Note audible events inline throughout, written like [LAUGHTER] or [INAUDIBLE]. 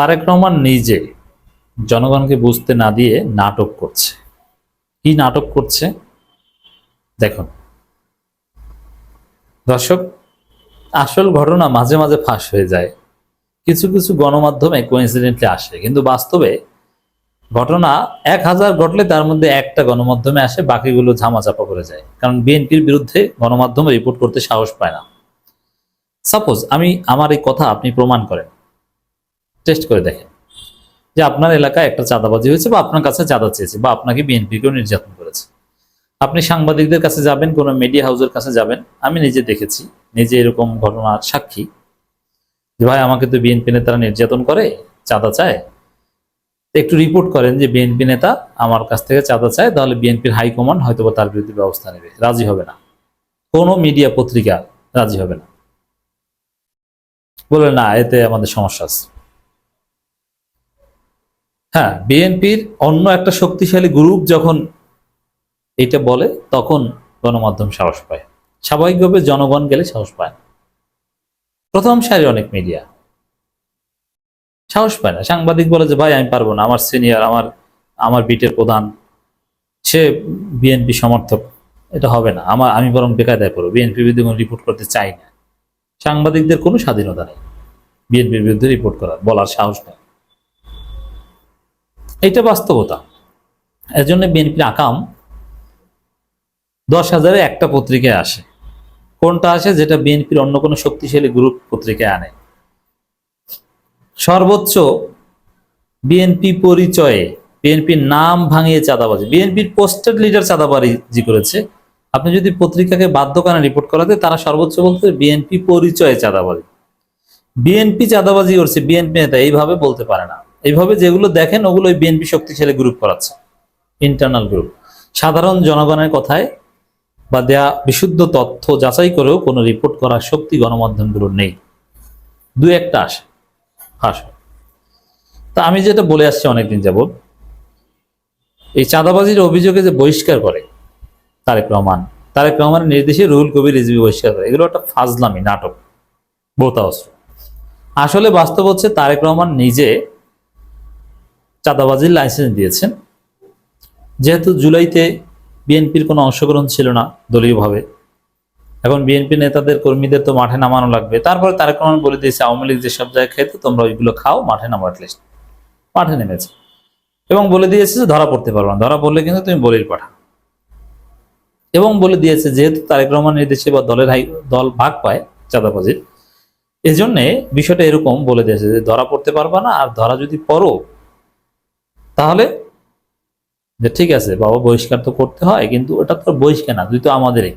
তারেক রহমান নিজে জনগণকে বুঝতে না দিয়ে নাটক করছে। কি নাটক করছে? দেখুন। দর্শক, আসল ঘটনা মাঝে মাঝে ফাঁস হয়ে যায়। কিছু কিছু গণমাধ্যমে কোইন্সিডেন্টলি আসে, কিন্তু বাস্তবে ঘটনা এক হাজার ঘটলে তার মধ্যে একটা গণমাধ্যমে আসে, বাকিগুলো ঝামাচাপা করে যায়। কারণ বিএনপির বিরুদ্ধে গণমাধ্যমে রিপোর্ট করতে সাহস পায় না। সাপোজ আমি, আমার এই কথা আপনি প্রমাণ করেন। টেস্ট করে দেখেন। যে আপনার এলাকায় একটা চাঁদাবাজি হয়েছে বা আপনার কাছে চাঁদা চেয়েছে বা আপনাকে বিএনপিকেও নির্যাতন করেছে। আপনি সাংবাদিকদের কাছে যাবেন, কোনো মিডিয়া হাউসের কাছে যাবেন। আমি নিজে দেখেছি, নিজে এরকম ঘটনার সাক্ষী। যে ভাই, আমাকে তো বিএনপি নেতারা নির্যাতন করে, চাঁদা চায়। একটু রিপোর্ট করেন যে বিএনপি নেতা আমার কাছ থেকে চাঁদা চায়, তাহলে বিএনপির হাইকমান্ড হয়তো তার বিরুদ্ধে ব্যবস্থা নেবে। রাজি হবে না। কোনো মিডিয়া পত্রিকা রাজি হবে না। বলে না, এতে আমাদের সমস্যা আছে। হ্যাঁ বিএনপির অন্য একটা শক্তিশালী গ্রুপ যখন এটা বলে, তখন গণমাধ্যম সাহস পায়। স্বাভাবিকভাবে জনগণ গেলে সাহস পায় না। প্রথম সারি অনেক মিডিয়া সাহস পায় না। সাংবাদিক বলে যে, ভাই, আমি পারব না। আমার সিনিয়র আমার আমার বিটের প্রধান, সে বিএনপি সমর্থক, এটা হবে না। আমার, আমি বরং বেকায়দায় পড়ব। বিএনপির বিরুদ্ধে কোনো রিপোর্ট করতে চাই না। সাংবাদিকদের কোনো স্বাধীনতা নেই। বিএনপির বিরুদ্ধে রিপোর্ট করার, বলার সাহস নেই। এটা বাস্তবতা। এর জন্য বিএনপির আকাম দশ হাজারে একটা পত্রিকায় আসে। কোনটা আসে? যেটা বিএনপির অন্য কোনো শক্তিশালী গ্রুপ পত্রিকায় আনে। সর্বোচ্চ বিএনপি পরিচয়ে, বিএনপির নাম ভাঙিয়ে চাঁদাবাজি। বিএনপির পোস্টেড লিডার চাঁদাবাজি করেছে। আপনি যদি পত্রিকাকে বাধ্যকানে রিপোর্ট করাতে, তারা সর্বোচ্চ বলতে বিএনপি পরিচয়ে চাঁদাবাজি। বিএনপি চাঁদাবাজি করছে, বিএনপি নেতা এইভাবে বলতে পারে না। এইভাবে যেগুলো দেখেন, ওগুলো ওই বিএনপি শক্তিশালী গ্রুপ করাচ্ছে ইন্টারনাল গ্রুপ সাধারণ জনগণের কথায় বা দেয়া বিশুদ্ধ তথ্য যাচাই করেও কোনো রিপোর্ট করার শক্তি গণমাধ্যমগুলোর নেই। দু একটা আসে হয়। তা আমি যেটা বলে আসছি অনেকদিন যাবত এই চাঁদাবাজির অভিযোগে যে বহিষ্কার করে তারেক রহমান, তারেক রহমানের নির্দেশে রুহুল কবির রিজভি বহিষ্কার করে, এগুলো একটা ফাজলামি, নাটক বোতা অস্ত্র আসলে বাস্তব হচ্ছে তারেক রহমান নিজে চাঁদাবাজির লাইসেন্স দিয়েছেন। যেহেতু জুলাইতে বিএনপির কোনো অংশগ্রহণ ছিল না দলীয়ভাবে, এখন বিএনপি নেতাদের, কর্মীদের তো মাঠে নামানো লাগবে। তারপরে তারেক রহমান বলে দিয়েছে, আওয়ামী লীগ যেসব জায়গায় খেতে তোমরা ওইগুলো খাও, মাঠে নামো অ্যাটলিস্ট মাঠে নেমেছে। এবং বলে দিয়েছে যে, ধরা পড়তে পারবে না। ধরা পড়লে কিন্তু তুমি বলির পাঠা। এবং বলে দিয়েছে, যেহেতু তারেক রহমান নির্দেশে বা দলের দল ভাগ পায় চাঁদাবাজির, এজন্যে বিষয়টা এরকম বলে দিয়েছে যে, ধরা পড়তে পারবা না, আর ধরা যদি পড়ো তাহলে যে ঠিক আছে, বাবা বহিষ্কার তো করতে হয়, কিন্তু ওটা তো বহিষ্কার না তুই তো আমাদেরই।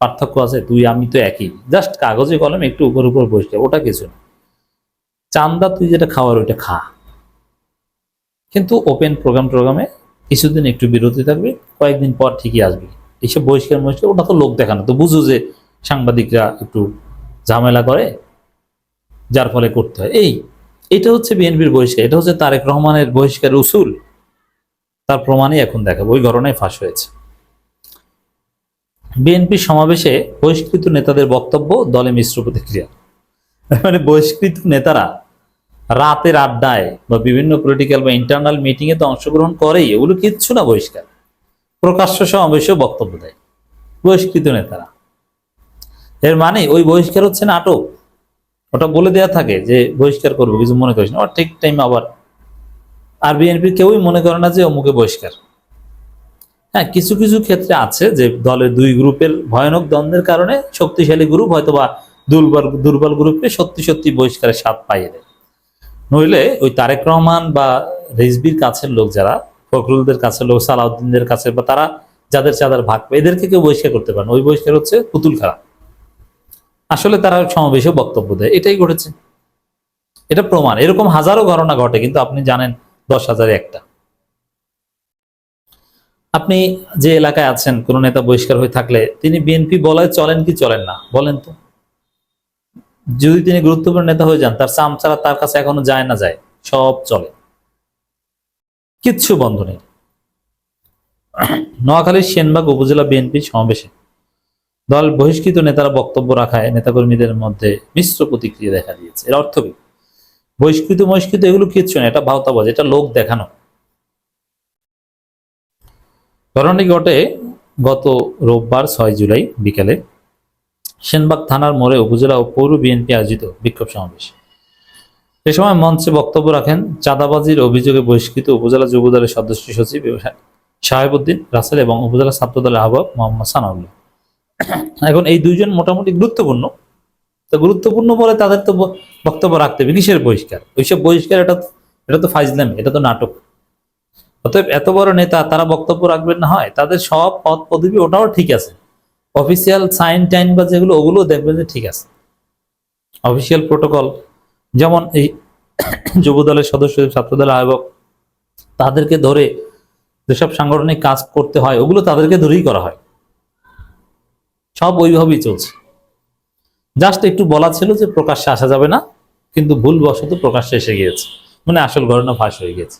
পার্থক্য আছে তুই আমি তো একই। জাস্ট কাগজে কলম একটু উপর উপর বহিষ্কার, ওটা কিছু না। চান্দা, তুই যেটা খাওয়ার, ওইটা খা। কিন্তু ওপেন প্রোগ্রাম টোগ্রামে কিছুদিন একটু বিরতি থাকবে, কয়েকদিন পর ঠিকই আসবি। এইসব বহিষ্কার মহিষ্কার ওটা তো লোক দেখানো, তো বুঝো যে সাংবাদিকরা একটু ঝামেলা করে, যার ফলে করতে হয়। এই এটা হচ্ছে বিএনপির বহিষ্কার, এটা হচ্ছে তারেক রহমানের বহিষ্কারের উসুল। তার প্রমাণই এখন দেখাবো, ওই ঘটনায় ফাঁস হয়েছে। বিএনপি সমাবেশে বহিষ্কৃত নেতাদের বক্তব্য, দলে মিশ্র প্রতিক্রিয়া। মানে বহিষ্কৃত নেতারা রাতের আড্ডায় বা বিভিন্ন পলিটিক্যাল বা ইন্টারনাল মিটিং এ তো অংশগ্রহণ করেই, এগুলো কিচ্ছু না বহিষ্কার। প্রকাশ্য সমাবেশেও বক্তব্য দেয় বহিষ্কৃত নেতারা। এর মানে ওই বহিষ্কার হচ্ছে নাটক। ওটা বলে দেয়া থাকে যে বহিষ্কার করব, কিছু মনে করিস না। ঠিক টাইম আবার আর বিএনপি কেউই মনে করে না যে অমুকে বহিষ্কার। হ্যাঁ কিছু কিছু ক্ষেত্রে আছে যে দলের দুই গ্রুপের ভয়ানক দ্বন্দ্বের কারণে শক্তিশালী গ্রুপ হয়তো বা দুর্বল দুর্বল গ্রুপে সত্যি সত্যি বহিষ্কারের স্বাদ পাইয়ে দেয়। নইলে ওই তারেক রহমান বা রিজবির কাছের লোক যারা, ফখরুলদের কাছের লোক, সালাউদ্দিনদের কাছে বা তারা যাদের চাঁদার ভাগ এদেরকে কেউ বহিষ্কার করতে পারে ওই বহিষ্কার হচ্ছে পুতুল খেলা আসলে তারা সমাবেশে বক্তব্য দেয়, এটাই ঘটেছে। এটা প্রমাণ, এরকম হাজারো ঘটনা ঘটে, কিন্তু আপনি জানেন দশ হাজারে একটা। আপনি যে এলাকায় আছেন, কোন নেতা বহিষ্কার হয়ে থাকলে, তিনি বিএনপি বলায় চলেন কি চলেন না, বলেন তো। যদি তিনি গুরুত্বপূর্ণ নেতা হয়ে যান, তার চামচারা তার কাছে এখনও যায় না যায়, সব চলে। কিচ্ছু বন্ধ নেই। নোয়াখালীর সেনবাগ উপজেলা বিএনপি সমাবেশে দল বহিষ্কৃত নেতারা বক্তব্য রাখায় নেতাকর্মীদের মধ্যে মিশ্র প্রতিক্রিয়া দেখা দিয়েছে। এর অর্থ কি? বহিষ্কৃত বহিষ্কৃত এগুলো কিচ্ছু না, এটা ভাওতাবাজ, এটা লোক দেখানো। ঘটনাটি ঘটে গত রোববার ছয় জুলাই বিকেলে সেনবাগ থানার মোড়ে উপজেলা ও পৌর বিএনপি আয়োজিত বিক্ষোভ সমাবেশ। এ সময় মঞ্চে বক্তব্য রাখেন চাঁদাবাজির অভিযোগে বহিষ্কৃত উপজেলা যুব দলের সদস্য সচিব সাহেবউদ্দিন রাসেল এবং উপজেলা ছাত্র দলের আহ্বায়ক মোহাম্মদ সানাউল্লাহ। [COUGHS] এখন এই দুইজন মোটামুটি গুরুত্বপূর্ণ। তো গুরুত্বপূর্ণ বলে তাদের তো বক্তব্য রাখতে হবে। কিসের বহিষ্কার? ওইসব বহিষ্কার, এটা এটা তো ফাইজলাম এটা তো নাটক। অতএব এত বড় নেতা, তারা বক্তব্য রাখবেন না, হয়। তাদের সব পদ পদবি, ওটাও ঠিক আছে। অফিসিয়াল সাইন টাইন বা যেগুলো, ওগুলো দেখবেন যে ঠিক আছে। অফিসিয়াল প্রোটোকল, যেমন এই [COUGHS] যুব দলের সদস্য ছাত্র দলের আহ্বায়ক তাদেরকে ধরে যেসব সাংগঠনিক কাজ করতে হয়, ওগুলো তাদেরকে ধরেই করা হয়। সব ওইভাবেই চলছে। জাস্ট একটু বলা ছিল যে প্রকাশ্যে আসা যাবে না, কিন্তু ভুলবশত প্রকাশ্যে এসে গিয়েছে। মানে আসল ঘটনা ফাঁস হয়ে গেছে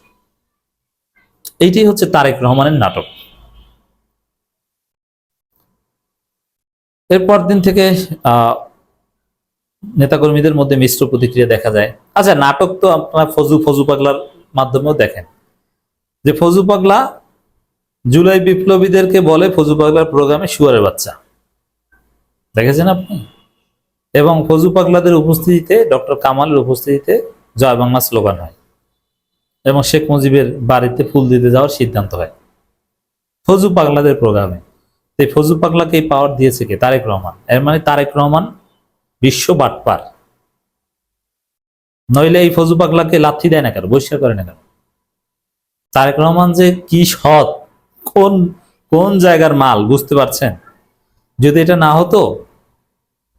এইটাই হচ্ছে তারেক রহমানের নাটক। এরপর দিন থেকে নেতাকর্মীদের মধ্যে মিশ্র প্রতিক্রিয়া দেখা যায়। আচ্ছা নাটক তো আপনারা ফজু ফজু পাগলার মাধ্যমেও দেখেন। যে ফজু পাগলা জুলাই বিপ্লবীদেরকে বলে ফজু পাগলার প্রোগ্রামে শুয়ারের বাচ্চা। দেখেছেন আপনি? এবং ফজু পাগলাদের উপস্থিতিতে, ডক্টর কামালের উপস্থিতিতে জয় বাংলা স্লোগান হয়। এবং শেখ মুজিবের বাড়িতে ফুল দিতে যাওয়ার সিদ্ধান্ত হয়। ফজু পাগলাদের প্রোগ্রামে। এই ফজু পাগলাকে এই পাওয়ার দিয়েছে কে? তারেক রহমান। এর মানে তারেক রহমান বিশ্ব বাটপার। নইলে এই ফজু পাগলাকে লাথি দেয় না কেন? বহিষ্কার করে না কেন? তারেক রহমান যে কি সৎ, কোন কোন জায়গার মাল, বুঝতে পারছেন? যদি এটা না হতো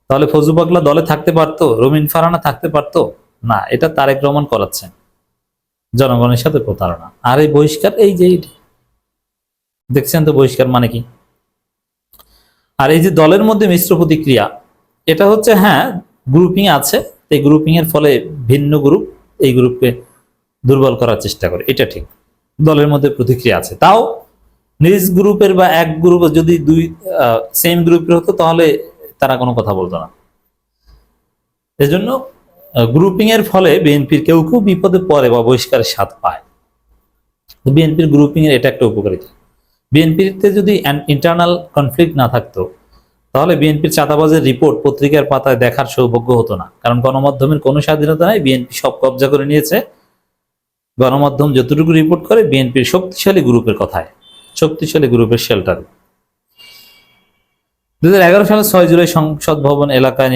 তাহলে ফজু পাগলা দলে থাকতে পারতো? রবিন ফারানা থাকতে পারতো? না, এটা তারেক রহমান করাচ্ছেন। জনগণের সাথে প্রতারণা। আর এই বহিষ্কার, এই যে দেখছেন তো বহিষ্কার মানে কি? আর এই যে দলের মধ্যে মিশ্র প্রতিক্রিয়া, এটা হচ্ছে হ্যাঁ গ্রুপিং আছে। এই গ্রুপিং এর ফলে ভিন্ন গ্রুপ এই গ্রুপকে দুর্বল করার চেষ্টা করে। এটা ঠিক। দলের মধ্যে প্রতিক্রিয়া আছে। তাও নিজ গ্রুপের বা এক গ্রুপ যদি দুই সেম গ্রুপের হতো, তাহলে তারা কোনো কথা বলতো না। এজন্য গ্রুপিং এর ফলে বিএনপির কেউ কেউ বিপদে পড়ে বা বহিষ্কারের স্বাদ পায়। বিএনপির গ্রুপিং এর এটা একটা উপকারিতা। বিএনপিতে যদি ইন্টারনাল কনফ্লিক্ট না থাকতো, তাহলে বিএনপির চাঁদাবাজের রিপোর্ট পত্রিকার পাতায় দেখার সৌভাগ্য হতো না। কারণ গণমাধ্যমের কোনো স্বাধীনতা নাই বিএনপি সব কবজা করে নিয়েছে। গণমাধ্যম যতটুকু রিপোর্ট করে বিএনপির শক্তিশালী গ্রুপের কথায়, শক্তিশালী গ্রুপের শেল্টার দু সালে ছয় জুলাই সংসদ ভবন এলাকায়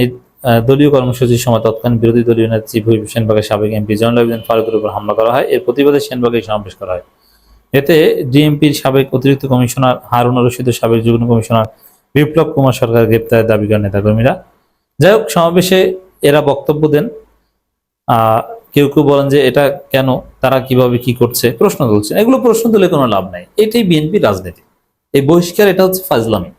দলীয় কর্মসূচির সময় তৎকালীন বিরোধী দলীয় নেত্রী ভূমি সেনবাগের সাবেক এমপি জয়নুল আবেদিন ফারুকের উপর হামলা করা হয়। এর প্রতিবাদে সেনবাগে সমাবেশ করা হয়। এতে ডিএমপির সাবেক অতিরিক্ত কমিশনার হারুন রশিদ ও সাবেক যুগ্ম কমিশনার বিপ্লব কুমার সরকার গ্রেপ্তারের দাবি করেন নেতাকর্মীরা। যাই হোক, সমাবেশে এরা বক্তব্য দেন। কেউ কেউ বলেন যে এটা কেন, তারা কীভাবে কি করছে, প্রশ্ন তুলছেন। এগুলো প্রশ্ন তুলে কোনো লাভ নাই। এটাই বিএনপি রাজনীতি। এই বহিষ্কার, এটা হচ্ছে ফাজলামি।